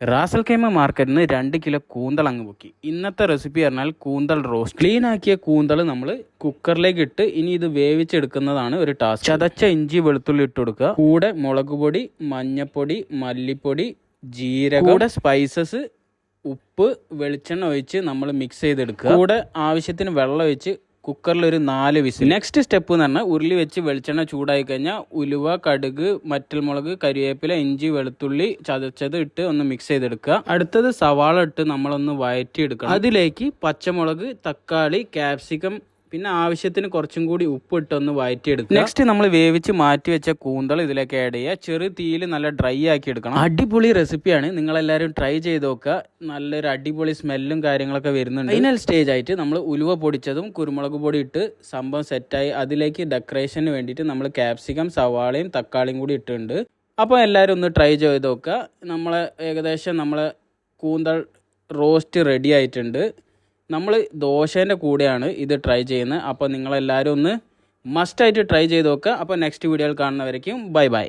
Ras al കേമ മാർക്കറ്റിൽ നിന്ന് രണ്ട് കിലോ കൂന്തൽ അങ്ങ് പൊക്കി. ഇന്നത്തെ റെസിപ്പി പറഞ്ഞാൽ കൂന്തൽ റോസ്റ്റ് ക്ലീൻ ആക്കിയ കൂന്തൽ നമ്മൾ കുക്കറിലേക്ക് ഇട്ട് ഇനി ഇത് വേവിച്ചെടുക്കുന്നതാണ് ഒരു ടാസ്ക് ചതച്ച ഇഞ്ചി വെളുത്തുള്ളി ഇട്ട് കൊടുക്കുക. കൂടെ മുളക് പൊടി മഞ്ഞപ്പൊടി മല്ലിപ്പൊടി ജീരകം കൂടെ സ്പൈസസ് ഉപ്പ് വെളിച്ചെണ്ണ ഒഴിച്ച് നമ്മൾ മിക്സ് ചെയ്തെടുക്കുക. കൂടെ ആവശ്യത്തിന് വെള്ളം ഒഴിച്ച് കുക്കറിൽ ഒരു നാല് വിസിൽ നെക്സ്റ്റ് സ്റ്റെപ്പ് എന്ന് പറഞ്ഞാൽ ഉരുളി വെച്ച് വെളിച്ചെണ്ണ ചൂടായി കഴിഞ്ഞാൽ ഉലുവ കടുക് മറ്റൽമുളക് കരിവേപ്പില ഇഞ്ചി വെളുത്തുള്ളി ചതച്ചത് ഇട്ട് ഒന്ന് മിക്സ് ചെയ്തെടുക്കുക. അടുത്തത് സവാള ഇട്ട് നമ്മളൊന്ന് വഴറ്റിയെടുക്കണം അതിലേക്ക് പച്ചമുളക് തക്കാളി ക്യാപ്സിക്കം പിന്നെ ആവശ്യത്തിന് കുറച്ചും കൂടി ഉപ്പ് ഇട്ടൊന്ന് വഴറ്റിയെടുക്കുക നെക്സ്റ്റ് നമ്മൾ വേവിച്ച് മാറ്റി വെച്ച കൂന്തൾ ഇതിലേക്ക് ആഡ് ചെയ്യുക. ചെറു തീയിൽ നല്ല ഡ്രൈ ആക്കി എടുക്കണം. അടിപൊളി റെസിപ്പിയാണ് നിങ്ങളെല്ലാവരും ട്രൈ ചെയ്ത് നോക്കുക. നല്ലൊരു അടിപൊളി സ്മെല്ലും കാര്യങ്ങളൊക്കെ വരുന്നുണ്ട്. ഫൈനൽ സ്റ്റേജ് ആയിട്ട് നമ്മൾ ഉലുവ പൊടിച്ചതും കുരുമുളക് പൊടി ഇട്ട് സംഭവം സെറ്റായി അതിലേക്ക് ഡെക്കറേഷന് വേണ്ടിയിട്ട് നമ്മൾ ക്യാപ്സിക്കം സവാളയും തക്കാളിയും കൂടി ഇട്ടിട്ടുണ്ട്. അപ്പോൾ എല്ലാവരും ഒന്ന് ട്രൈ ചെയ്ത് നോക്കുക. നമ്മൾ ഏകദേശം നമ്മൾ കൂന്തൾ റോസ്റ്റ് റെഡി ആയിട്ടുണ്ട്. നമ്മൾ ദോശേന്റെ കൂടെയാണ് ഇത് ട്രൈ ചെയ്യുന്നത്. അപ്പോൾ നിങ്ങളെല്ലാവരും ഒന്ന് മസ്റ്റായിട്ട് ട്രൈ ചെയ്ത് നോക്കുക. അപ്പോൾ നെക്സ്റ്റ് വീഡിയോയിൽ കാണുന്നവരേക്കും ബൈ ബൈ